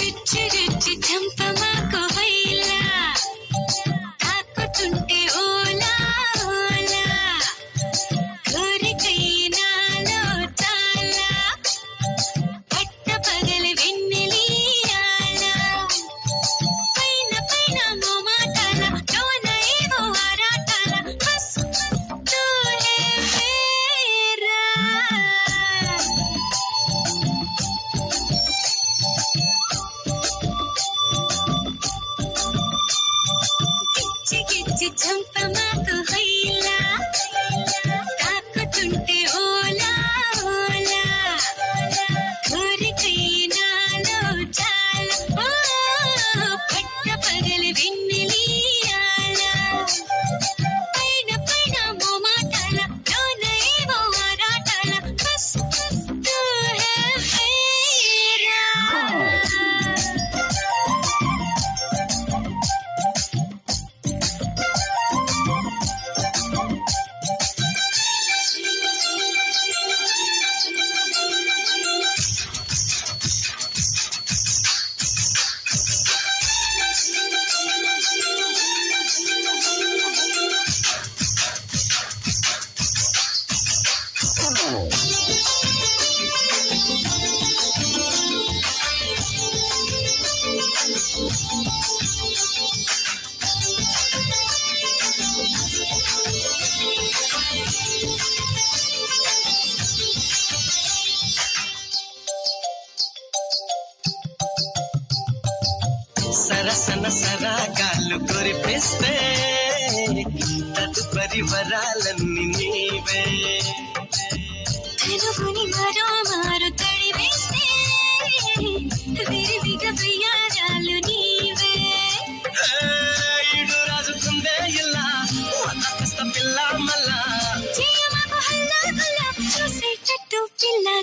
రిచ్చి రిచ్చి చంపమాకు వైలా కాకుతుంటే ఓలా ఓలా. కోరికై నాలో తాలా. పట్ట పగలి వెన్నెలియాల పైన పైన మోమాటాల లోన ఏవో ఆరాటాల. హస్ తోలే ఫేరా సరసన సరా సరాగాలు కొరిపిస్తే తదుపరి వరాలను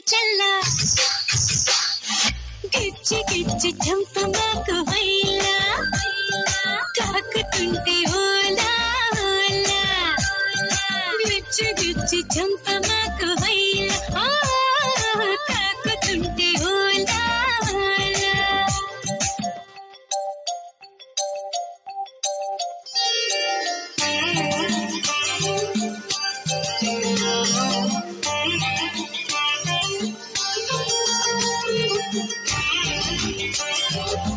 చల్లా గిచ్చి గిచ్చి చంపమ Thank you.